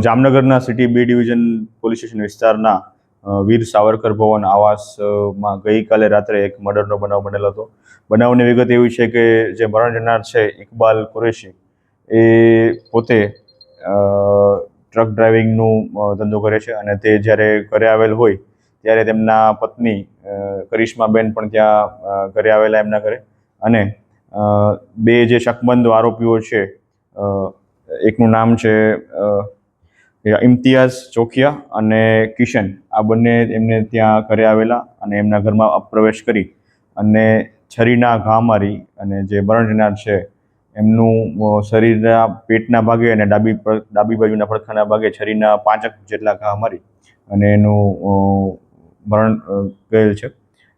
જામનગરના city B division police station વિસ્તારના વીર સાવરકર ભવન આવાસમાં ગઈકાલે રાત્રે એક મર્ડરનો બનાવ બનેલો હતો. બનાવની વિગત એવી છે કે જે મરણ જનાર છે ઇકબાલ કુરેશી, એ પોતે ટ્રક ડ્રાઇવિંગનું ધંધો કરે છે અને તે જ્યારે ઘરે આવેલ હોય ત્યારે તેમના પત્ની કરિશ્માબેન પણ ત્યાં ઘરે આવેલા એમના ઘરે. અને બે જે શકમંદ આરોપીઓ છે એકનું નામ છે ઇમ્તિયાઝ ચોખિયા અને કિશન, આ બંને એમને ત્યાં ઘરે આવેલા અને એમના ઘરમાં પ્રવેશ કરી અને છરીના ઘા મારી અને જે મરણ જનાર છે, એમનું શરીરના પેટના ભાગે અને ડાબી ડાબી બાજુના પડખાના ભાગે છરીના પાંચક જેટલા ઘા મારી અને એનું મરણ ગયેલ છે.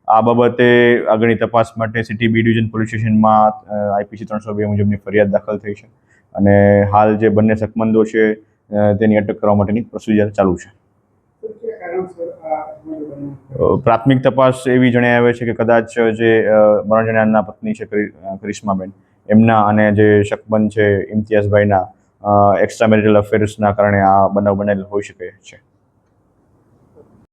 આ બાબતે આગળની તપાસ માટે સિટી બી ડિવિઝન પોલીસ સ્ટેશનમાં આઈપીસી ત્રણસો બે મુજબની ફરિયાદ દાખલ થઈ છે. અને હાલ જે બંને સકમંદો છે તેની અટક કરવા માટેની પ્રોસિજર ચાલુ છે. પ્રાથમિક તપાસ એવી જણાઈ આવે છે કે કદાચ જે મરણ જનારના પત્ની છે કરિશ્માબેન, એમના અને જે શકબંધ છે ઇમ્તિયાઝભાઈના એક્સ્ટ્રા મેરિટલ અફેર્સના કારણે આ બનાવ બનેલ હોઈ શકે છે.